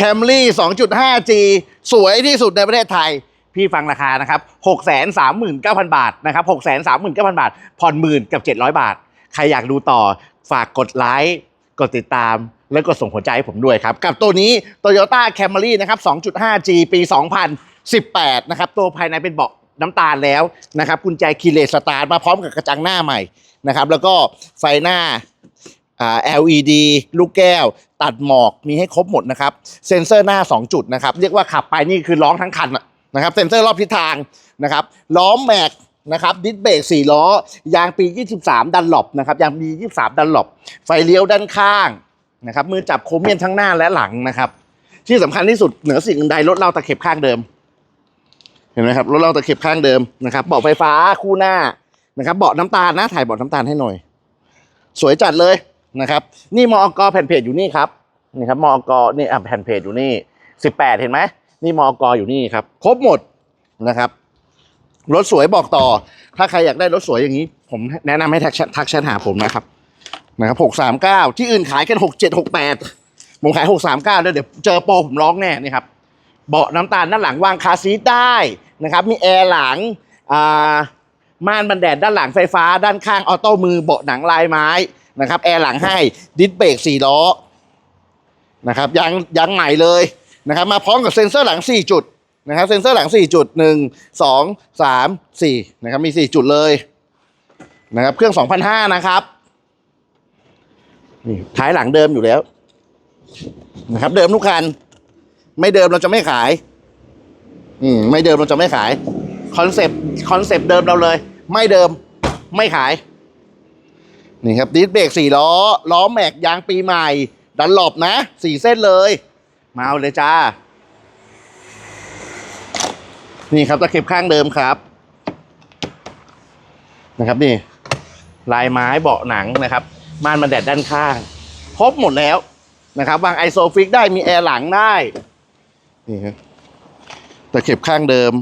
Camry 2.5G สวยที่สุดในประเทศไทย พี่ฟังราคานะครับ 639,000 บาทนะครับ 639,000 บาท ผ่อนหมื่นกับ 700 บาท ใครอยากดูต่อฝากกดไลค์ กดติดตาม และกดส่งหัวใจให้ผมด้วยครับ กับตัวนี้ Toyota Camry นะครับ 2.5G ปี 2018 นะครับ ตัวภายในเป็นเบาะน้ำตาลแล้วนะครับ กุญแจคีเลสสตาร์มาพร้อมกับกระจังหน้าใหม่นะครับ แล้วก็ไฟหน้า LED ลูกแก้ว ตัดหมอกมีให้ครบหมดนะครับ เซ็นเซอร์หน้า 2 จุดนะครับ เรียกว่าขับไปนี่คือร้องทั้งคันนะครับ เซ็นเซอร์รอบทิศทางนะครับล้อแม็กนะครับดิสเบรก4ล้อยางปี 23 ดันหลบนะครับยางปี 23 ดันหลบไฟเลี้ยวด้านข้างนะครับมือจับโครเมียมทั้งหน้าและหลังนะครับ ที่สำคัญที่สุดเหนือสิ่งใดรถเราตะเข็บข้างเดิม เห็นไหมครับรถเราตะเข็บข้างเดิมนะครับเบาะไฟฟ้าคู่หน้านะครับเบาะน้ำตาลนะถ่ายเบาะน้ำตาลให้หน่อย สวยจัดเลย นะครับ นี่มอกแผ่นเพจอยู่นี่ครับนี่ครับมอกนี่อะแผ่นเพจอยู่นี่สิบแปดเห็นไหมนี่มอกอยู่นี่ครับ ครบหมดนะครับรถสวยบอกต่อ ถ้าใครอยากได้รถสวยอย่างนี้ ผมแนะนำให้ทักแชททักแชทหาผมนะครับนะครับหกสามเก้าที่อื่นขายกันหกเจ็ดหกแปดผมขายหกสามเก้าแล้วเดี๋ยวเจอโปรผมร้องแน่นี่ครับเบาะน้ำตาลด้านหลังวางคาซีทได้นะครับ มีแอร์หลังอ่าม่านบันแดดด้านหลังไฟฟ้า ด้านข้างออโต้มือเบาะหนังลายไม้ นะครับแอร์หลังให้ดิสเบรกสี่ล้อนะครับยางยางใหม่เลยนะครับมาพร้อมกับเซ็นเซอร์หลัง 4 จุดนะครับเซ็นเซอร์หลัง 4 จุด 1 2 3 4นะครับมี 4 จุดเลยนะครับเครื่อง 2,500 นะครับนี่ท้ายหลังเดิมอยู่แล้วนะครับเดิมทุกคัน ไม่เดิมเราจะไม่ขาย อืมไม่เดิมเราจะไม่ขายคอนเซปต์คอนเซปต์เดิมเราเลย ไม่เดิมไม่ขาย นี่ครับดิสเบรกสี่ล้อ ล้อแม็กยางปีใหม่ ดันหลบนะสี่เส้นเลย มาเอาเลยจ้า นี่ครับตะเข็บข้างเดิมครับ นะครับนี่ ลายไม้เบาะหนังนะครับม่านมันแดดด้านข้าง ครบหมดแล้วนะครับวางไอโซฟิกได้มีแอร์หลังได้นี่ครับตะเข็บข้างเดิม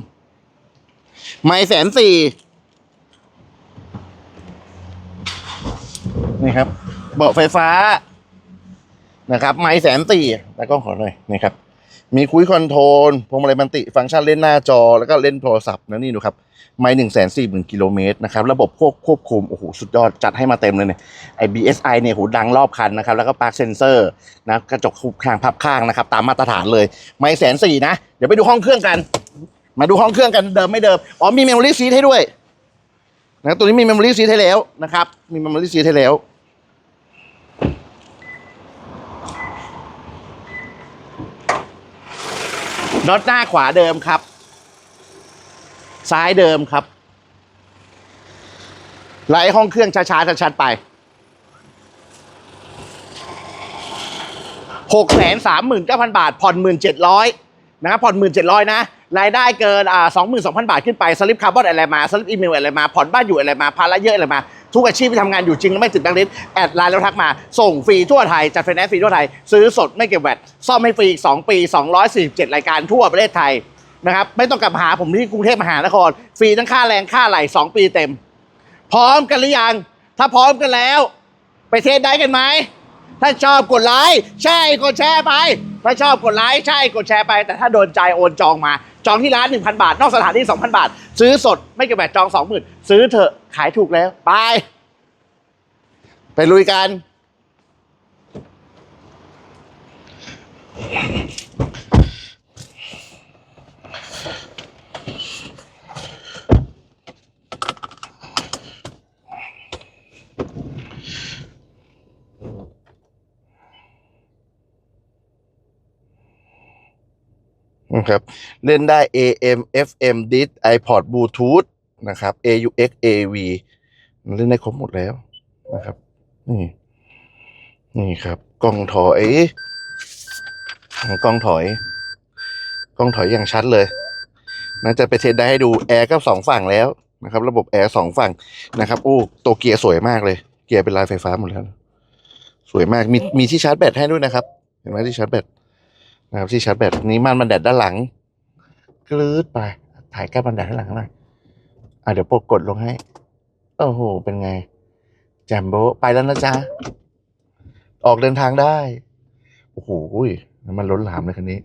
ไม่แสนสี่ นี่ครับ เบาะไฟฟ้านะครับไม่แสนสี่แล้วก็ขอหน่อยนี่ครับ มีคุยคอนโทรลพวงมาลัยมันติ ฟังก์ชันเล่นหน้าจอ แล้วก็เล่นโทรศัพท์นะนี่ดูครับ ไม่หนึ่งแสนสี่หมื่นกิโลเมตรนะครับ ระบบควบควบคุม โอ้โห สุดยอด จัดให้มาเต็มเลยเนี่ยไอ้ BSI เนี่ยโหดังรอบคันนะครับ แล้วก็ปาร์คเซนเซอร์นะกระจกคูข้างพับข้างนะครับ ตามมาตรฐานเลย ไม่แสนสี่นะ เดี๋ยวไปดูห้องเครื่องกัน มาดูห้องเครื่องกันเดิมไม่เดิม อ๋อมีเมมโมรี่ซีทให้ด้วยนะตัวนี้มีเมมโมรี่ซีทให้แล้วนะครับ มีเมมโมรี่ซีทให้แล้ว น็อตหน้าขวาเดิมครับ ซ้ายเดิมครับไล่ห้องเครื่องช้าๆชัดๆไปหกแสนสามหมื่นเก้าพันบาท ผ่อนหมื่นเจ็ดร้อยนะครับผ่อนหมื่นเจ็ดร้อยนะ รายได้เกินอ่าสองหมื่นสองพันบาทขึ้นไป สลิปคาร์บอนอะไรมา สลิปอีเมลอะไรมา ผ่อนบ้านอยู่อะไรมา ภาระเยอะอะไรมา ทุกอาชีพที่ทำงานอยู่จริงแล้วไม่ติดแบงค์ลิสต์แอดไลน์แล้วทักมา ส่งฟรีทั่วไทย จัดไฟแนนซ์ฟรีทั่วไทย ซื้อสดไม่เก็บแวตซ่อมให้ฟรีอีก2ปี 247 รายการทั่วประเทศไทยนะครับไม่ต้องกลับมาหาผมที่กรุงเทพมหานคร ฟรีทั้งค่าแรงค่าไหล2ปีเต็ม พร้อมกันหรือยัง ถ้าพร้อมกันแล้ว ไปเทสได้กันไหมถ้าชอบกดไลค์ใช่กดแชร์ไป ถ้าชอบกดไลค์ใช่กดแชร์ไป แต่ถ้าโดนใจโอนจองมา จองที่ร้าน 1,000 บาท นอกสถานที่ 2,000 บาท ซื้อสดไม่เก็บแบจอง 20,000 ซื้อเถอะขายถูกแล้ว ไป ไปลุยกัน นะครับเล่นได้ AM FM DIS iPod Bluetooth นะครับ AUX AV เล่นได้ครบหมดแล้วนะครับ นี่ นี่ครับ กล้องถอยกล้องถอย กล้องถอยอย่างชัดเลยน่าจะไปเทสได้ให้ดูแอร์ก็สองฝั่งแล้วนะครับ ระบบแอร์สองฝั่งนะครับโอ้ตัวเกียร์สวยมากเลย เกียร์เป็นลายไฟฟ้าหมดแล้ว สวยมากมีมีที่ชาร์จแบตให้ด้วยนะครับ เห็นไหมที่ชาร์จแบต นะครับที่ชาร์จแบตนี้ม่านมันแดดด้านหลังกลืดไป ถ่ายแก้มันแดดด้านหลังหน่อยอะเดี๋ยวปกกดลงให้โอ้โหเป็นไงแจมโบไปแล้วนะจ๊ะ ออกเดินทางได้ โอ้โหน้ำมันล้นหลามเลยคันนี้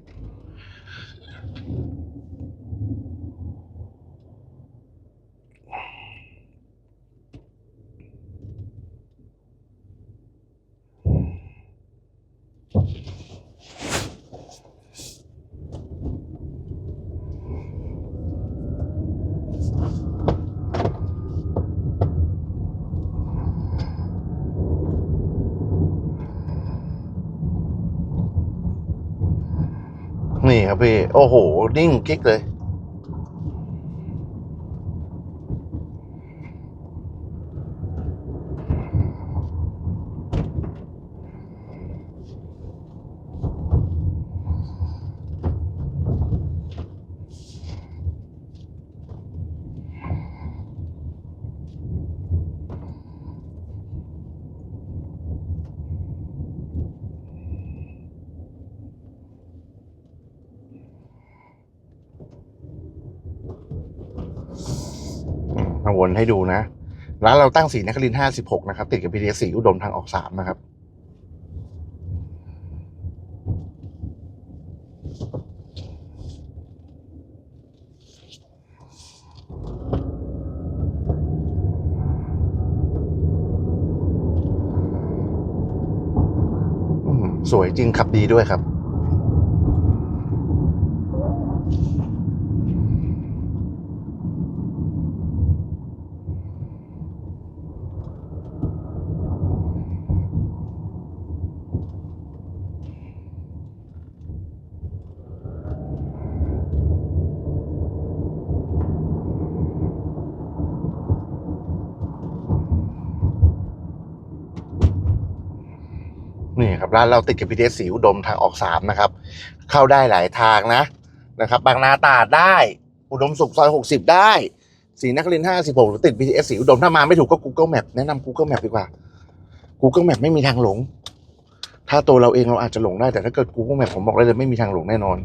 นี่ครับพี่ โอ้โห นิ่งกิ๊กเลย วนให้ดูนะร้านเราตั้งสีนครินห้าสิบหกนะครับ ติดกับ BTS สีอุดมทางออกสามนะครับ สวยจริงขับดีด้วยครับ นี่ครับร้านเราติดกับ BTS สีอุดมทางออกสามนะครับ เข้าได้หลายทางนะนะครับ บางนาตาดได้ อุดมสุขซอยหกสิบได้สีนักรินห้าสิบหกติด BTS สีอุดมถ้ามาไม่ถูกก็ Google Map แนะนำ Google Map ดีกว่า Google Map ไม่มีทางหลง ถ้าตัวเราเองเราอาจจะหลงได้แต่ถ้าเกิด Google Map ผมบอกได้เลยไม่มีทางหลงแน่นอน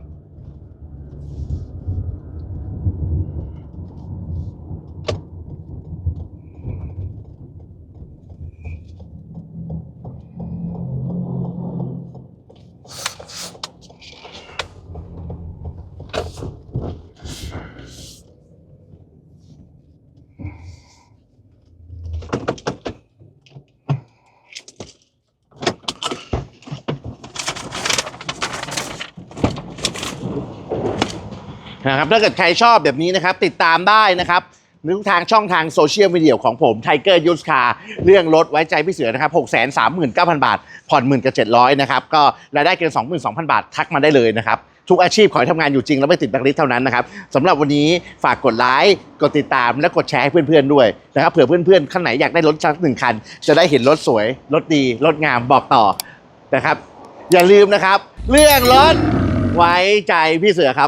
นะครับถ้าเกิดใครชอบแบบนี้นะครับ ติดตามได้นะครับทุกทางช่องทางโซเชียลมีเดียของผมไทเกอร์ยูสคาเรื่องรถไว้ใจพี่เสือนะครับ6 3 9 0 0 0บาท ผ่อนหมื่นกับ700นะครับ ก็รายได้เกิน22,000บาท ทักมาได้เลยนะครับ ทุกอาชีพขอให้ทำงานอยู่จริง แล้วไม่ติดแบล็คลิสเท่านั้นนะครับสำหรับวันนี้ฝากกดไลค์กดติดตามและกดแชร์ให้เพื่อนๆด้วยนะครับเผื่อเพื่อนๆขั้นไหนอยากได้รถสักหนึ่งคัน จะได้เห็นรถสวย รถดีรถงามบอกต่อนะครับ อย่าลืมนะครับ เรื่องรถไว้ใจพี่เสือครับ